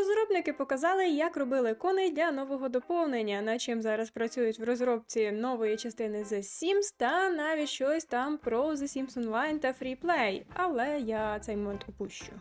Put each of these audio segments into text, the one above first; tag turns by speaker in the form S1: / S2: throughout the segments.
S1: Розробники показали, як робили коней для нового доповнення, над чим зараз працюють в розробці нової частини The Sims, та навіть щось там про The Sims Online та Freeplay, але я цей момент упущу.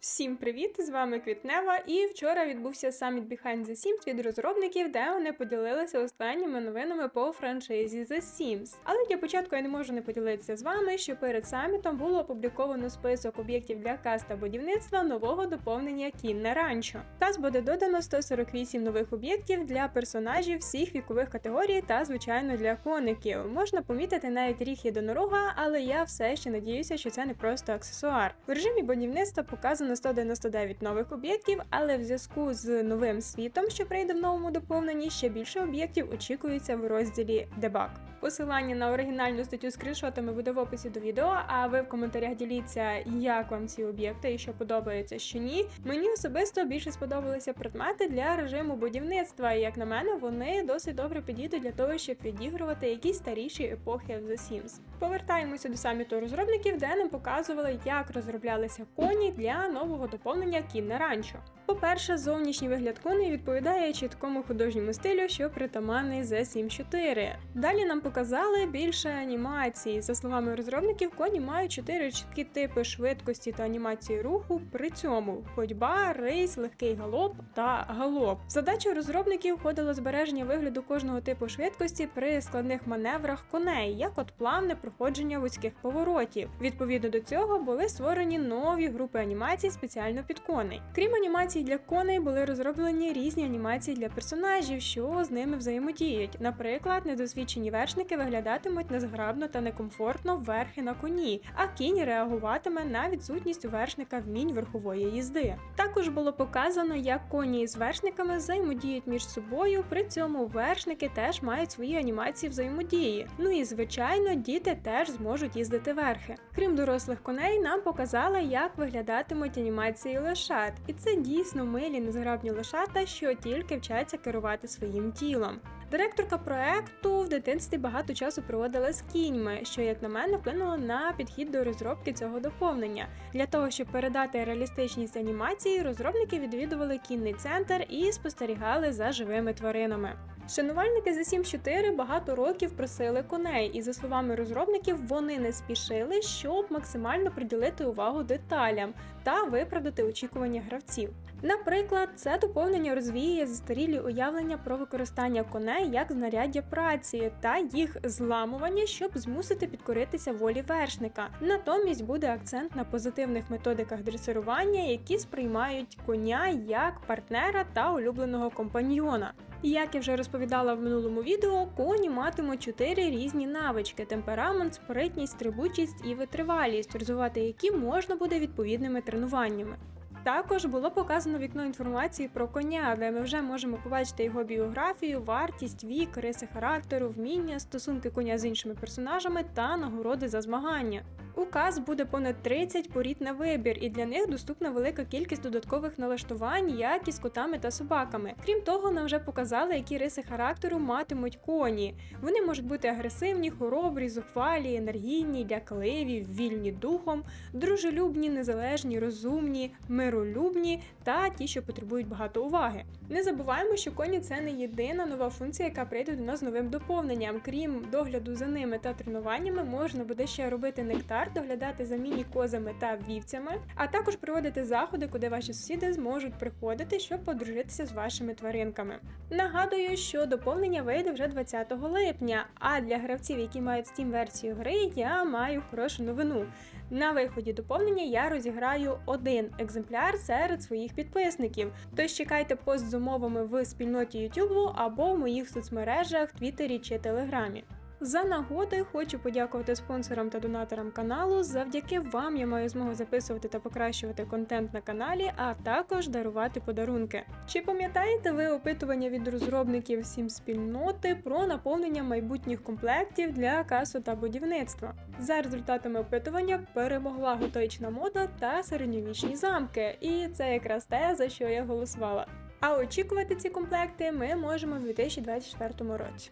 S1: Всім привіт! З вами Квітнева. І вчора відбувся саміт Behind the Sims від розробників, де вони поділилися останніми новинами по франшизі The Sims. Але для початку я не можу не поділитися з вами, що перед самітом було опубліковано список об'єктів для каста будівництва нового доповнення Кінне Ранчо. Каст буде додано 148 нових об'єктів для персонажів всіх вікових категорій та, звичайно, для коників. Можна помітити навіть ріг єдинорога, але я все ще надіюся, що це не просто аксесуар. В режимі будівництва показано 199 нових об'єктів, але в зв'язку з новим світом, що прийде в новому доповненні, ще більше об'єктів очікується в розділі Дебаг. Посилання на оригінальну статтю з скріншотами буде в описі до відео. А ви в коментарях діліться, як вам ці об'єкти і що подобається, що ні. Мені особисто більше сподобалися предмети для режиму будівництва. І як на мене, вони досить добре підійдуть для того, щоб відігрувати якісь старіші епохи в The Sims. Повертаємося до саміту розробників, де нам показували, як розроблялися коні для нового доповнення кінне ранчо. По-перше, зовнішній вигляд коней відповідає чіткому художньому стилю, що притаманний The Sims 4. Далі нам показали більше анімації. За словами розробників, коні мають чотири чіткі типи швидкості та анімації руху. При цьому ходьба, рейс, легкий галоп та галоп. В задачу розробників входило збереження вигляду кожного типу швидкості при складних маневрах коней, як от плавне проходження вузьких поворотів. Відповідно до цього були створені нові групи анімацій спеціально під коней. Крім анімацій для коней, були розроблені різні анімації для персонажів, що з ними взаємодіють. Наприклад, недосвідчені вершники виглядатимуть незграбно та некомфортно верхи на коні, а кінь реагуватиме на відсутність у вершника вмінь верхової їзди. Також було показано, як коні із вершниками взаємодіють між собою. При цьому вершники теж мають свої анімації взаємодії. Ну і звичайно, діти теж зможуть їздити верхи. Крім дорослих коней, нам показали, як виглядатимуть анімації лошад, і це дійсно милі незграбні лошата, що тільки вчаться керувати своїм тілом. Директорка проекту в дитинстві багато часу проводила з кіньми, що, як на мене, вплинуло на підхід до розробки цього доповнення. Для того, щоб передати реалістичність анімації, розробники відвідували кінний центр і спостерігали за живими тваринами. Шанувальники за 7.4 багато років просили коней, і за словами розробників, вони не спішили, щоб максимально приділити увагу деталям та виправдати очікування гравців. Наприклад, це доповнення розвіює застарілі уявлення про використання коней як знаряддя праці та їх зламування, щоб змусити підкоритися волі вершника. Натомість буде акцент на позитивних методиках дресирування, які сприймають коня як партнера та улюбленого компаньйона. Як я вже розповідала в минулому відео, коні матимуть чотири різні навички: темперамент, спритність, стрибучість і витривалість, розвивати які можна буде відповідними тренуваннями. Також було показано вікно інформації про коня, де ми вже можемо побачити його біографію, вартість, вік, риси характеру, вміння, стосунки коня з іншими персонажами та нагороди за змагання. Указ буде понад 30 порід на вибір, і для них доступна велика кількість додаткових налаштувань, як і з котами та собаками. Крім того, нам вже показали, які риси характеру матимуть коні. Вони можуть бути агресивні, хоробрі, зухвалі, енергійні, лякливі, вільні духом, дружелюбні, незалежні, розумні, миролюбні та ті, що потребують багато уваги. Не забуваємо, що коні це не єдина нова функція, яка прийде до нас з новим доповненням. Крім догляду за ними та тренуваннями, можна буде ще робити нектар, доглядати за міні-козами та вівцями, а також проводити заходи, куди ваші сусіди зможуть приходити, щоб подружитися з вашими тваринками. Нагадую, що доповнення вийде вже 20 липня. А для гравців, які мають Steam версію гри, я маю хорошу новину. На виході доповнення я розіграю один екземпляр серед своїх підписників. Тож чекайте пост з умовами в спільноті YouTube або в моїх соцмережах, Твіттері чи Телеграмі. За нагоди хочу подякувати спонсорам та донаторам каналу. Завдяки вам я маю змогу записувати та покращувати контент на каналі, а також дарувати подарунки. Чи пам'ятаєте ви опитування від розробників сім спільноти про наповнення майбутніх комплектів для касу та будівництва? За результатами опитування перемогла готична мода та середньовічні замки, і це якраз те, за що я голосувала. А очікувати ці комплекти ми можемо в 2024 році.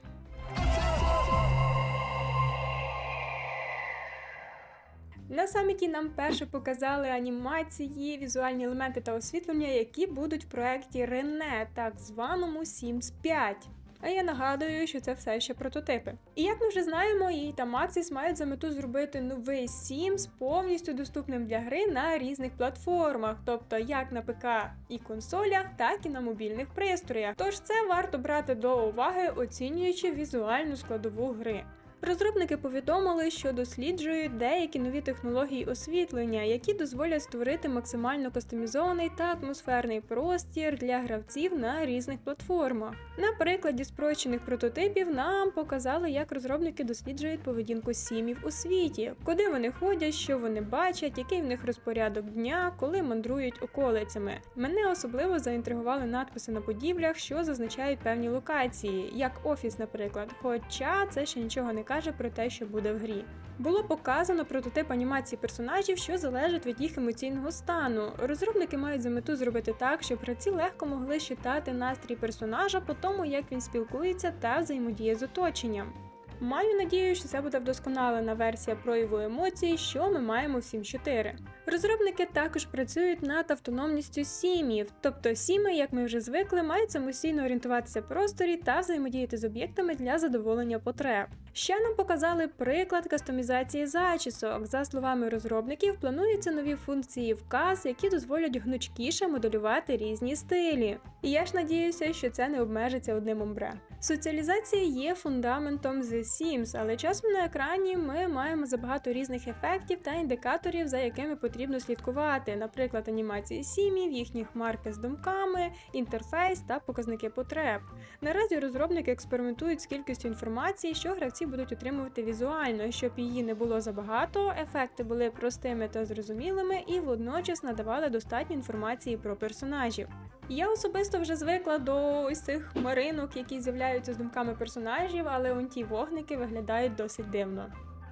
S1: На саміті нам перше показали анімації, візуальні елементи та освітлення, які будуть в проєкті Рене, так званому Sims 5. А я нагадую, що це все ще прототипи. І як ми вже знаємо, її та Maxis мають за мету зробити новий Sims повністю доступним для гри на різних платформах, тобто як на ПК і консолях, так і на мобільних пристроях. Тож це варто брати до уваги, оцінюючи візуальну складову гри. Розробники повідомили, що досліджують деякі нові технології освітлення, які дозволять створити максимально кастомізований та атмосферний простір для гравців на різних платформах. На прикладі спрощених прототипів нам показали, як розробники досліджують поведінку сімів у світі, куди вони ходять, що вони бачать, який в них розпорядок дня, коли мандрують околицями. Мене особливо заінтригували надписи на будівлях, що зазначають певні локації, як офіс, наприклад. Хоча це ще нічого не каже про те, що буде в грі. Було показано прототип анімації персонажів, що залежить від їх емоційного стану. Розробники мають за мету зробити так, щоб гравці легко могли читати настрій персонажа по тому, як він спілкується та взаємодіє з оточенням. Маю надію, що це буде вдосконалена версія прояву емоцій, що ми маємо в Sim 4. Розробники також працюють над автономністю сім'їв, тобто сіми, як ми вже звикли, мають самостійно орієнтуватися в просторі та взаємодіяти з об'єктами для задоволення потреб. Ще нам показали приклад кастомізації зачісок. За словами розробників, плануються нові функції вказ, які дозволять гнучкіше моделювати різні стилі. І я ж надіюся, що це не обмежиться одним омбре. Соціалізація є фундаментом The Sims, але часом на екрані ми маємо забагато різних ефектів та індикаторів, за якими потрібно слідкувати, наприклад, анімації сім'їв, їхні хмарки з думками, інтерфейс та показники потреб. Наразі розробники експериментують з кількістю інформації, що гравці будуть отримувати візуально, щоб її не було забагато, ефекти були простими та зрозумілими і водночас надавали достатньо інформації про персонажів. Я особисто вже звикла до ось цих хмаринок, які з'являються з думками персонажів, але он ті вогники виглядають досить дивно.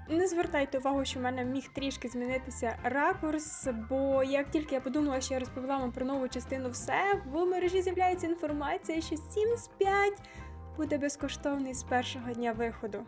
S1: Не звертайте увагу, що в мене міг трішки змінитися ракурс, бо як тільки я подумала, що я розповіла вам про нову частину все, в мережі з'являється інформація, що Sims 5 буде безкоштовний з першого дня виходу.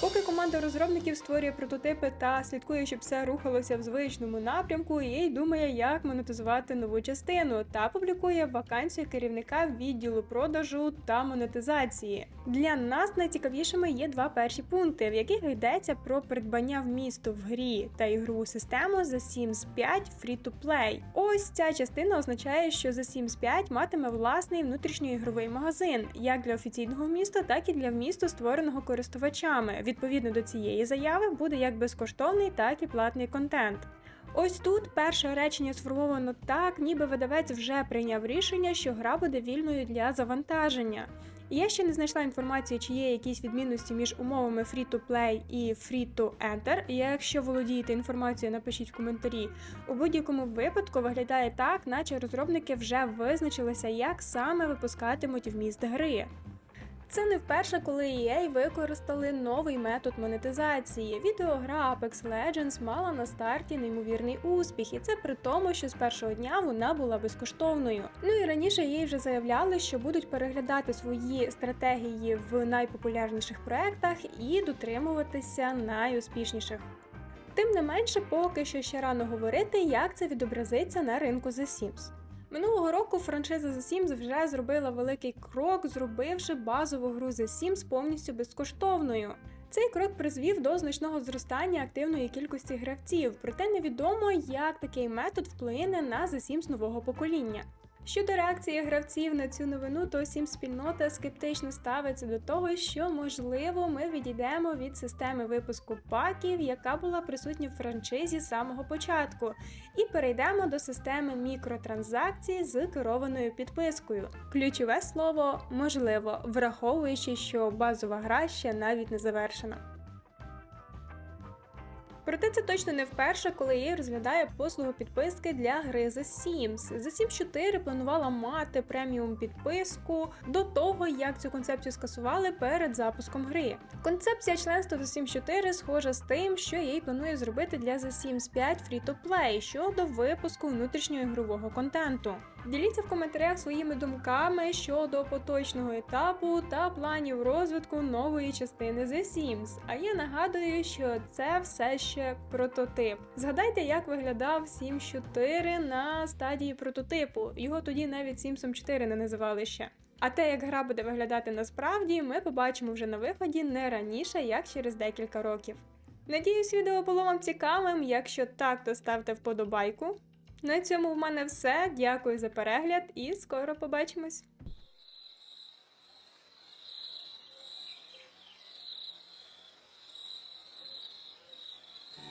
S1: Поки команда розробників створює прототипи та слідкує, щоб все рухалося в звичному напрямку, EA думає, як монетизувати нову частину та публікує вакансію керівника відділу продажу та монетизації. Для нас найцікавішими є два перші пункти, в яких йдеться про придбання вмісту в грі та ігрову систему The Sims 5 Free-to-Play. Ось ця частина означає, що The Sims 5 матиме власний внутрішньоігровий магазин, як для офіційного вмісту, так і для вмісту, створеного користувачами. Відповідно до цієї заяви буде як безкоштовний, так і платний контент. Ось тут перше речення сформовано так, ніби видавець вже прийняв рішення, що гра буде вільною для завантаження. Я ще не знайшла інформації, чи є якісь відмінності між умовами Free-to-Play і Free-to-Enter. Якщо володієте інформацією, напишіть в коментарі. У будь-якому випадку виглядає так, наче розробники вже визначилися, як саме випускатимуть вміст гри. Це не вперше, коли EA використали новий метод монетизації. Відеогра Apex Legends мала на старті неймовірний успіх, і це при тому, що з першого дня вона була безкоштовною. Ну і раніше їй вже заявляли, що будуть переглядати свої стратегії в найпопулярніших проектах і дотримуватися найуспішніших. Тим не менше, поки що ще рано говорити, як це відобразиться на ринку The Sims. Минулого року франшиза The Sims вже зробила великий крок, зробивши базову гру The Sims повністю безкоштовною. Цей крок призвів до значного зростання активної кількості гравців, проте невідомо, як такий метод вплине на The Sims нового покоління. Щодо реакції гравців на цю новину, то Sims спільнота скептично ставиться до того, що можливо ми відійдемо від системи випуску паків, яка була присутня в франшизі з самого початку, і перейдемо до системи мікротранзакцій з керованою підпискою. Ключове слово можливо, враховуючи, що базова гра ще навіть не завершена. Проте це точно не вперше, коли її розглядає послугу підписки для гри The Sims. The Sims 4 планувала мати преміум підписку до того, як цю концепцію скасували перед запуском гри. Концепція членства The Sims 4 схожа з тим, що їй планує зробити для The Sims 5 Free-to-Play щодо випуску внутрішнього ігрового контенту. Діліться в коментарях своїми думками щодо поточного етапу та планів розвитку нової частини The Sims. А я нагадую, що це все ще прототип. Згадайте, як виглядав Sims 4 на стадії прототипу. Його тоді навіть Sims 4 не називали ще. А те, як гра буде виглядати насправді, ми побачимо вже на виході не раніше, як через декілька років. Надіюсь, відео було вам цікавим. Якщо так, то ставте вподобайку. На цьому в мене все. Дякую за перегляд і скоро побачимось!